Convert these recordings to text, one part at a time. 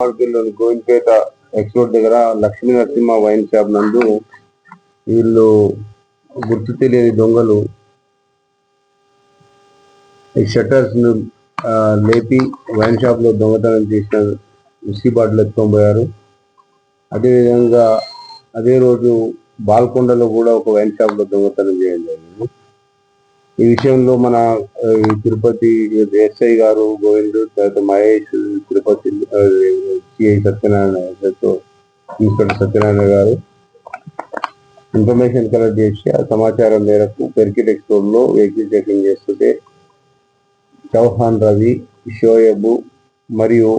మార్కెట్లోని Govindapeta X road దగ్గర Lakshmi Narasimha wine shop నందు వీళ్ళు గుర్తు తెలియని దొంగలు ఈ షట్టర్స్ను లేపి వైన్ షాప్లో దొంగతనం చేసిన విస్కీ బాటిల్ ఎత్తుకొని పోయారు అదేవిధంగా అదే రోజు బాల్కొండలో కూడా ఒక వైన్ షాప్లో దొంగతనం చేయడం ఈ విషయంలో మన తిరుపతి ఎస్ఐ గారు గోవింద్ తర్వాత మహేష్ తిరుపతి సిఐ సత్యనారాయణ ఇన్స్పెక్టర్ సత్యనారాయణ గారు ఇన్ఫర్మేషన్ కలెక్ట్ చేసి ఆ సమాచారం మేరకు పెర్కిట్ ఎక్స్పోర్లో వెహికల్ చెకింగ్ చేస్తుంటే చౌహాన్ రవి షోయబ్ మరియు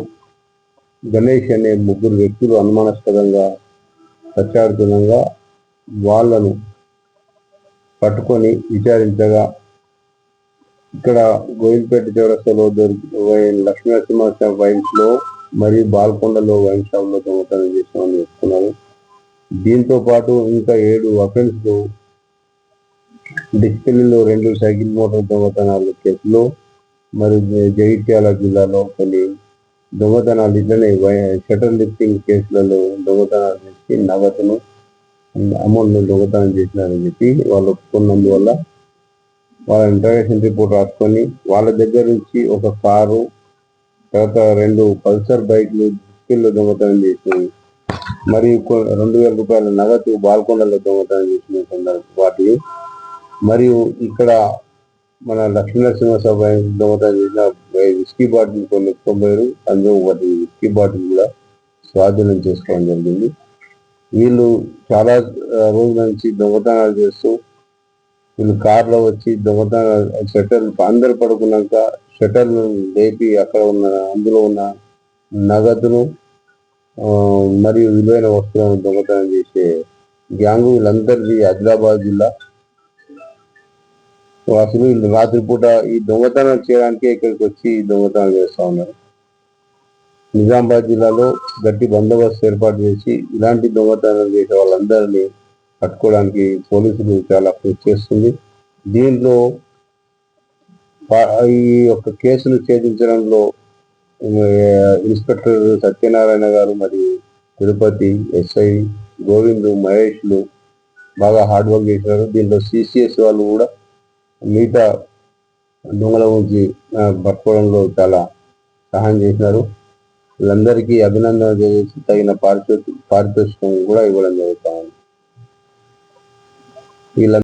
గణేష్ అనే ముగ్గురు వ్యక్తులు అనుమానాస్పదంగా ప్రచారుతుండగా వాళ్ళను పట్టుకొని విచారించగా ఇక్కడ గోవిందపేట చౌరస్తాలో దొరికి లక్ష్మీ నరసింహ వైన్స్లో మరియు బాల్కొండలో వైన్ షాప్లో దొంగతనం చేసామని చెప్తున్నారు. దీంతో పాటు ఇంకా ఏడు అఫెన్స్ డిస్పిల్లీలో రెండు సైకిల్ మోటార్ దొంగతనాల కేసులో మరియు జగిత్యాల జిల్లాలో కొన్ని దొంగతనాలు ఇట్లనే షటర్ లిఫ్టింగ్ కేసులలో దొంగతనాలు చేసి నగదును అమౌంట్ దొంగతనం చేసినారని చెప్పి వాళ్ళు ఒప్పుకున్నందువల్ల వాళ్ళ ఇంటర్వేషన్ రిపోర్ట్ రాసుకొని వాళ్ళ దగ్గర నుంచి ఒక కారు తర్వాత రెండు పల్సర్ బైక్లు డిస్పిల్లో దొంగతనం చేసినవి మరియు రెండు వేల రూపాయల నగదు బాల్కొండలో దొంగతనం చేసిన సందర్భ వాటిని మరియు ఇక్కడ మన లక్ష్మీనరసింహ సభ దొంగతనం చేసిన విస్కీ బాటిల్ కొన్ని ఎత్తుకోబోయారు అందులో ఒకటి విస్కీ బాటిల్ కూడా స్వాధీనం చేసుకోవడం జరిగింది. వీళ్ళు చాలా రోజుల నుంచి దొంగతనాలు చేస్తూ వీళ్ళు కార్లో వచ్చి దొంగతనాలు షటర్ అందరు పడుకున్నాక షటర్ లేపి అక్కడ ఉన్న అందులో ఉన్న నగదును మరియు విలువైన వస్తువులను దొంగతనం చేసే గ్యాంగ్ వీళ్ళందరిది ఆదిలాబాద్ జిల్లా. అసలు వీళ్ళు రాత్రిపూట ఈ దొంగతనం చేయడానికి ఇక్కడికి వచ్చి దొంగతనం చేస్తూ ఉన్నారు. నిజామాబాద్ జిల్లాలో గట్టి బందోబస్తు ఏర్పాటు చేసి ఇలాంటి దొంగతనం చేసే వాళ్ళందరినీ పట్టుకోవడానికి పోలీసులు చాలా కృషి చేస్తుంది. దీనిలో ఈ యొక్క కేసును ఛేదించడంలో ఇన్స్పెక్టర్ సత్యనారాయణ గారు మరియు తిరుపతి ఎస్ఐ గోవింద్ మహేష్లు బాగా హార్డ్ వర్క్ చేశారు. దీంట్లో సిసిఎస్ వాళ్ళు కూడా మిగతా దొంగల గురించి పట్టుకోవడంలో చాలా సహాయం చేసినారు. వీళ్ళందరికీ అభినందన చేసి తగిన పారితోషికం పారితోషికం కూడా ఇవ్వడం జరుగుతూ ఉంది. వీళ్ళ